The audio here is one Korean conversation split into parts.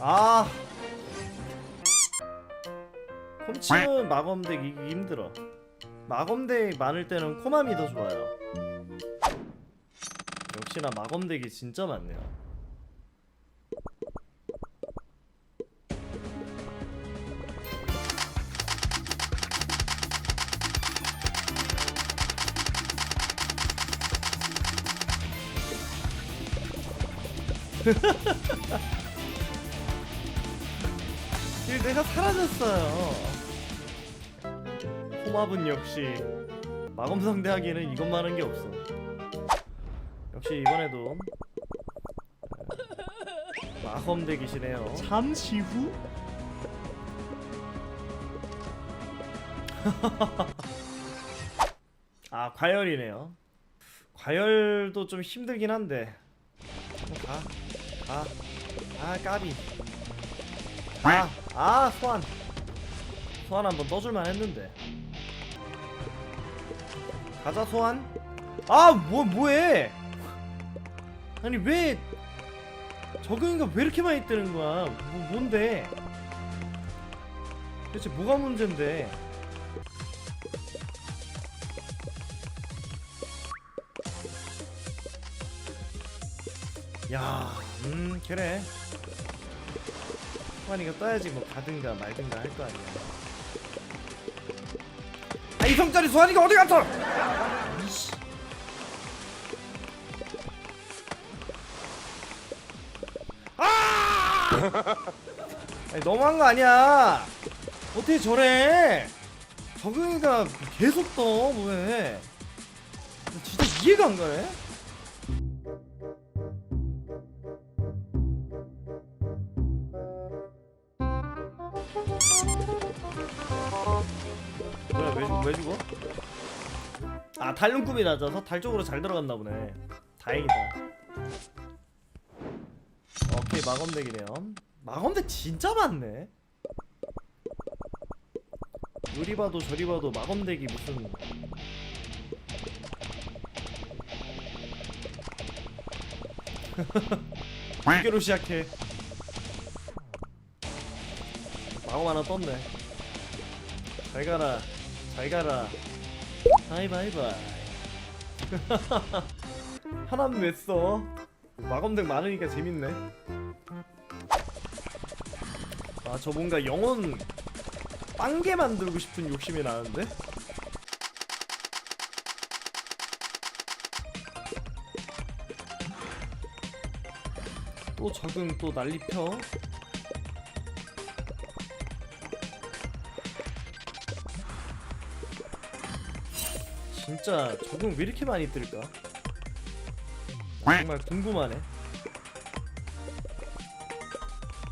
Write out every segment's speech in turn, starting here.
아. 콤치는 마검덱 이기기 힘들어. 마검덱 많을 때는 코맘이 더 좋아요. 역시나 마검덱이 진짜 많네요 일 내가 사라졌어요. 호마분 역시 마검 상 대하기에는 이것만한 게 없어. 역시 이번에도 에, 마검 덱이시네요. 잠시 후 아 과열이네요. 과열도 좀 힘들긴 한데 가, 가, 아 까비. 아, 아 소환, 소환 한번 떠줄만 했는데. 가자 소환. 아 뭐 뭐해? 아니 왜 적응이가 왜 이렇게 많이 뜨는 거야? 뭐 뭔데? 대체 뭐가 문제인데? 야, 음, 그래. 소환이가 떠야지 뭐 가든가 말든가 할 거 아니야. 아, 이성짜리 소환이가 어디 갔어? 이씨. 아! 아니, 너무한 거 아니야. 어떻게 저래? 적응이가 계속 떠, 왜? 진짜 이해가 안 가네. 왜, 죽어? 아 달눈금이 낮아서 달 쪽으로 잘 들어갔나 보네. 다행이다. 오케이 마검덱이네요. 마검덱 진짜 많네. 요리 봐도 저리 봐도 마검덱이 무슨. 두 개로 시작해. 마검 하나 떴네. 잘 가라 잘 가라 바이바이바이 하나는 왜 써? 마검덱 많으니까 재밌네 아 저 뭔가 영혼 빵개 만들고 싶은 욕심이 나는데? 또 적응 또 난리 펴 진짜 적응 왜 이렇게 많이 뜰까? 나 정말 궁금하네.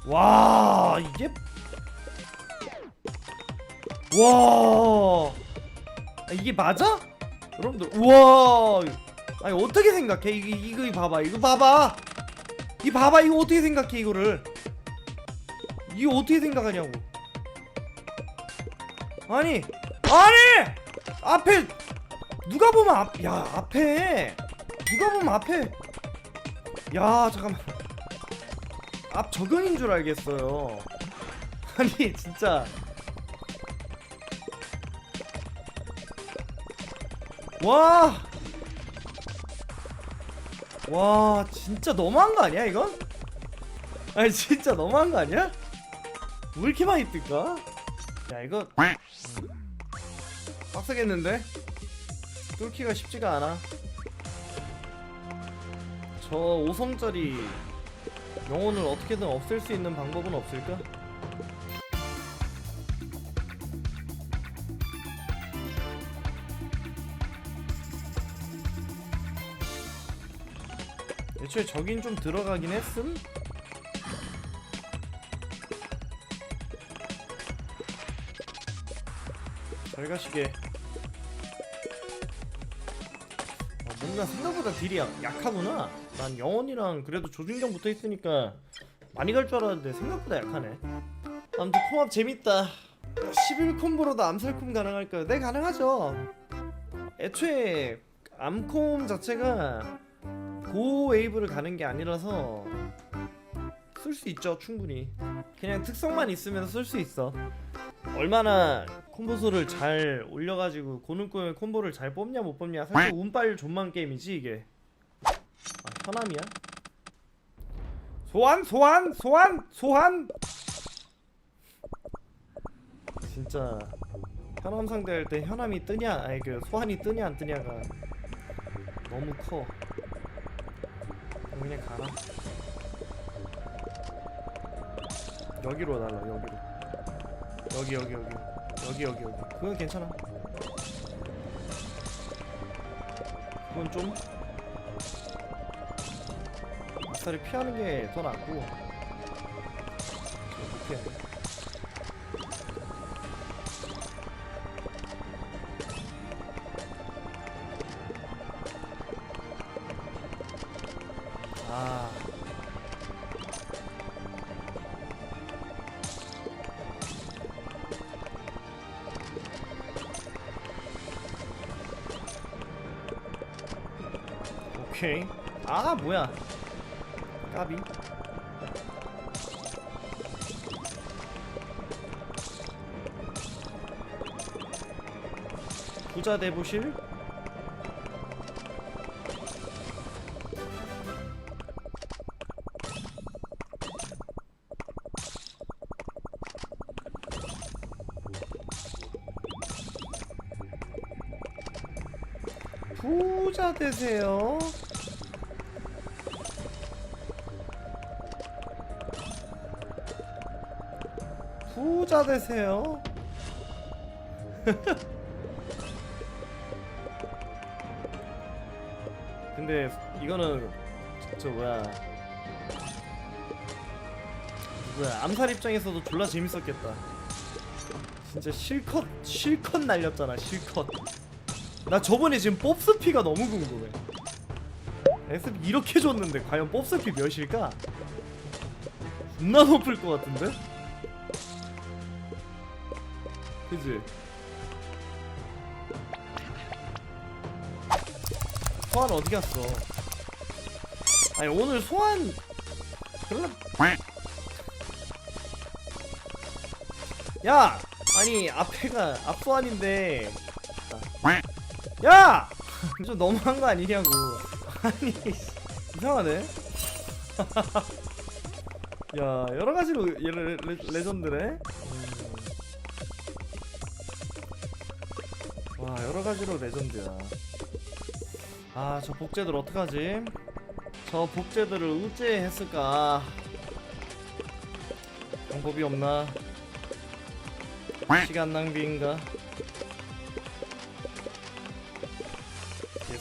와 이게 와 아, 이게 맞아? 여러분들 우와 아니 어떻게 생각해? 이거 이거 봐봐 이거 봐봐 이 봐봐 이거 어떻게 생각해 이거를 이거 어떻게 생각하냐고 아니 아니 앞에 누가 보면 앞, 야 앞에 누가 보면 앞에 야 잠깐만 앞 적응인 줄 알겠어요 아니 진짜 와. 와, 진짜 너무한 거 아니야, 이건? 아니, 진짜 너무한 거 아니야? 왜 이렇게 많이 뜰까? 야, 이거 빡세겠는데? 뚫기가 쉽지가 않아. 저 5성짜리 영혼을 어떻게든 없앨 수 있는 방법은 없을까? 애초에 저긴 좀 들어가긴 했음? 잘 가시게 뭔가 생각보다 딜이 약, 약하구나. 난 영원이랑 그래도 조준경 붙어있으니까 많이 갈 줄 알았는데 생각보다 약하네. 아무튼 콤합 재밌다. 11콤보로도 암살콤 가능할까요? 네 가능하죠. 애초에 암콤 자체가 고 웨이브를 가는 게 아니라서 쓸 수 있죠 충분히. 그냥 특성만 있으면 쓸 수 있어. 얼마나 콤보수를 잘 올려가지고 고능코의 콤보를 잘 뽑냐 못 뽑냐. 사실 운빨 존만 게임이지 이게. 아 현암이야? 소환 소환 소환 소환! 진짜 현암 상대할 때 현암이 뜨냐? 아니 그 소환이 뜨냐 안 뜨냐가 너무 커. 그냥 가라. 여기로 날라 여기로. 여기 여기 여기 여기 여기 여기. 그건 괜찮아. 그건 좀 아싸리 피하는 게 더 낫고. 이렇게 오케이. 아 뭐야? 까비. 부자 대부실? 부자 되세요. 부자 되세요. 근데 이거는 저, 저 뭐야 뭐야 암살 입장에서도 졸라 재밌었겠다. 진짜 실컷 실컷 날렸잖아 실컷. 나 저번에 지금 pop스피가 너무 궁금해. SP 이렇게 줬는데 과연 pop스피 몇일까? 존나 높을 것 같은데? 그지? 소환 어디 갔어? 아니 오늘 소환 별로 야! 아니 앞에가 앞소환인데 야! 좀 너무한 거 아니냐고 아니 이상하네 야 여러가지로 레, 레, 레전드네 여러 가지로 레전드야. 아 저 복제들 어떡하지? 저 복제들을 어째 했을까? 방법이 없나? 시간 낭비인가?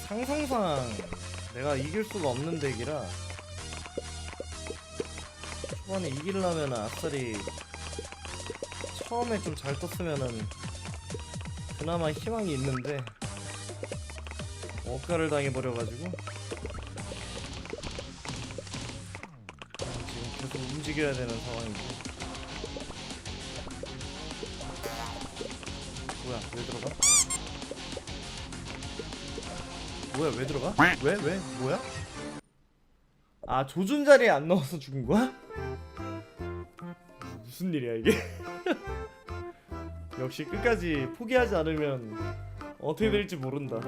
상상상 내가 이길 수가 없는 덱이라 초반에 이기려면 아싸리 처음에 좀 잘 떴으면은 그나마 희망이 있는데 억가를 당해버려가지고 지금 계속 움직여야 되는 상황이고 뭐야 왜 들어가? 뭐야 왜 들어가? 왜 왜? 뭐야? 아 조준 자리에 안 넣어서 죽은 거야? 무슨 일이야 이게? 역시 끝까지 포기하지 않으면 어떻게 될지 모른다.